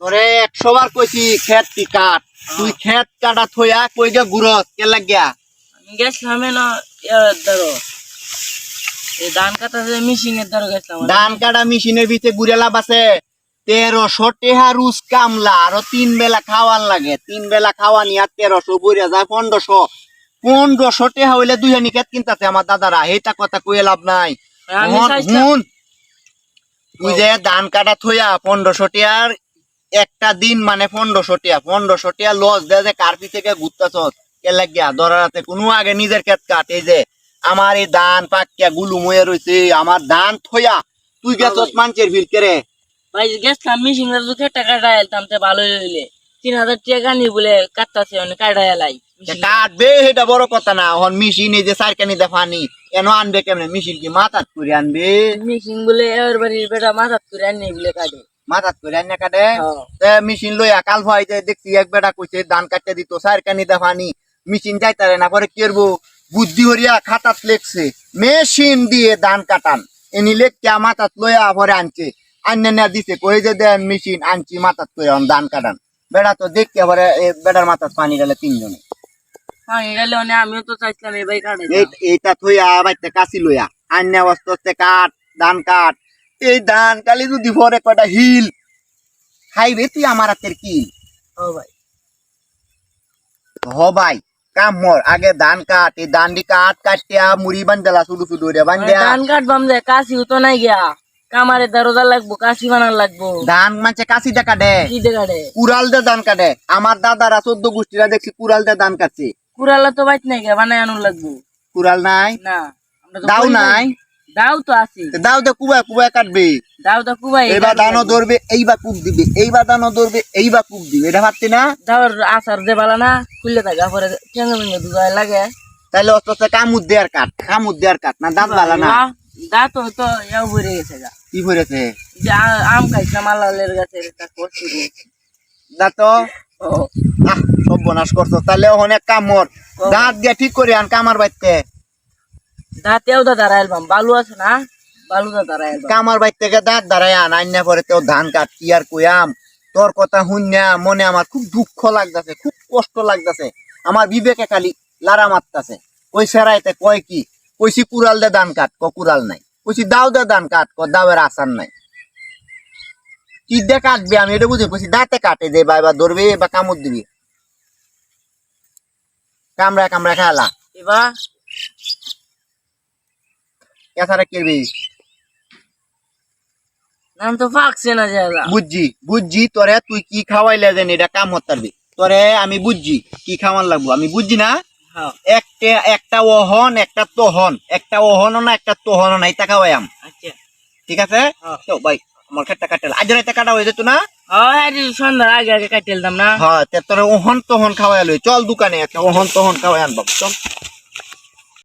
তোরে একশো বার কইছি খেত কি কাট তুই খেত কাটা থইয়া কই গে গুরস কে লাগিয়া? আমি গেছিলাম না ধরো ধান কাটা ধরো গেছিলাম ধান কাটা মেশিনের ভিতরে গুড়ে লাভ আছে তেরোশো টেহা রুজ কামলা আরও তিন বেলা খাওয়ান লাগে। তিন বেলা খাওয়া নিয়ে আর তেরোশো বইরা যায় পনেরোশো। পনেরোশো টেহা হইলে দুই হানি খেত কিনতাছে আমার দাদারা এইটা কথা কইয়ে লাভ নাই। তুই যে ধান কাটা থইয়া পনেরোশো টিয়ার একটা দিন মানে পনেরোশো টিয়া পনেরোশো টিয়া লস দেয় যে কার্পি থেকে ঘুরতেছ? কে লাগিয়া? ধরাতে কোনো আগে নিজের ক্ষেত কাট এই যে আমার এই ধান পাকিয়া গুলু ময়ে রয়েছে আমার ধান থইয়া তুই গেছস মানুষের ভিড় কেরে ভাই গেছিলাম মিশিং এর দুঃখে টাকা ডাইলতাম তে ভালো হইলে। তিন হাজার টাকা নি বলে কাটতাছে কাটা এলাই তে কাটবে সেটা বড় কথা না এখন মিশিন এই যে সারকানি দেখানি এন আনবে কেমনে? মিশিন কি মাথাত করে আনবে? মিশিং বলে এর বাড়ির বেটা মাথাত করে আনি বলে কাটে। মাথাত করে আনে কাটে মেশিন লইয়া কাল ভাইতে দেখছি এক বেটা কইছে ধান কাটতে দিত সার কানি দেখানি মেশিন যাইতারে না পরে কি করব? বুদ্ধি হরিয়া খাতাত লেখছে মেশিন দিয়ে ধান কাটান। এনি লেখকে মাথাত লইয়া পরে আনছে। আন্নে না দিছে কই যে দেন মেশিন আনছি মাথাত করে ধান কাটান। বেড়া তো দেখতে পরে এ বেটার মাথাত পানি গেলে তিনজনে। হ্যাঁ গেলে আমিও তো চাইছিলাম কাটে। এইটা থইয়া বাইতে কাশি লইয়া আন্যা অস্তে কাট ধান কাট। এই ধান কালি যদি পরে কয়টা হিল। খাইবে তুই আমার হাতের কি ও ভাই। হ ভাই কাম মর। আগে ধান কাট এই ধান দি কাট কাটিয়া মুড়ি বান্ধালা শুধু শুধু রে বান্ধিয়া ধান কাটবাম যে কাশিও তো নাই গিয়া। কামারে দরজা লাগবো কাশি বানার লাগবো। ধান মানছে কাশি দে। কি দে? কাটে কুড়াল দে ধান কাটে। আমার দাদারা চোদ্দ গোষ্ঠীরা দেখছি কুড়াল দে ধান কাটছে। কুড়ালা তো বাইত নাই গিয়া বানাই আনুন লাগবো। কুড়াল নাই? না দাও নাই? দাও তো আছে দাও দে কুবা কুবা কাটবে। দাও তো কুবাই এইবার দানও ধরবে এইবার কুপ দিবে এইবার দানও ধরবে এইবার কুপ দিবে। এটা ভাবছি না? দাওর আসার দে বালা না খুললে থাকা পরে চেঙ্গে মেঙ্গে দুগায় লাগে। তাহলে অস্ত অস্ত কামুদ দেয়ার কাট কামুদ দেয়ার কাট না দাঁত বালা না। দা তো তো ইয়াও ভরে গেছে গা। কি করেছে যে আম খাইছিলাম আল্লাহের গাছে একটা করছি দাঁত আহ সব বনাশ করছ। তাহলে অনেক কামর দাঁত দিয়ে ঠিক করে আন কামার বাইতে দাঁতেও দা এলবাম বালু আছে না? বালু দা দাঁড়াই এলবাম কামার বাইর থেকে দাঁত দাঁড়ায় আন আইনা পরে তেও ধান কাট কি আর কইয়াম? তোর কথা শুনিয়া মনে আমার খুব দুঃখ লাগতাছে খুব কষ্ট লাগতাছে। আমার বিবেকে খালি লারা মারতাছে। ওই সেরাইতে কয় কি? কইছি কুড়াল দে ধান কাট ক কুড়াল নাই। কইছি দাও দে ধান কাট ক দাওয়ের আসার নাই। কি দে কাটবে আমি এটা বুঝে কইছি দাঁতে কাটে দে বা এবার ধরবে বা কামড় দিবি। কামড়া কামড়া খেলা। এবার নাম তো ফাঁকছে না জায়গা। বুঝছি বুঝছি তোরে তুই কি খাওয়াইলে যেন এটা কাম হতে পারবি তোরে আমি বুঝছি কি খাওয়ান লাগবো আমি বুঝছি না? হ্যাঁ। একটা একটা ওহন একটা তোহন একটা ওহন না একটা তোহন না এটা খাওয়াইম আচ্ছা। ঠিক আছে? হ্যাঁ। তো ভাই আমার খেটটা কাটে আজ রাতে কাটা হয়ে যেত না? হয় সন্ধ্যার আগে আগে কাটিয়ে দিলাম না। হ্যাঁ তোরে ওহন তোহন খাওয়াই লই। চল দোকানে একটা ওহন তোহন খাওয়াই আনবাম। চল।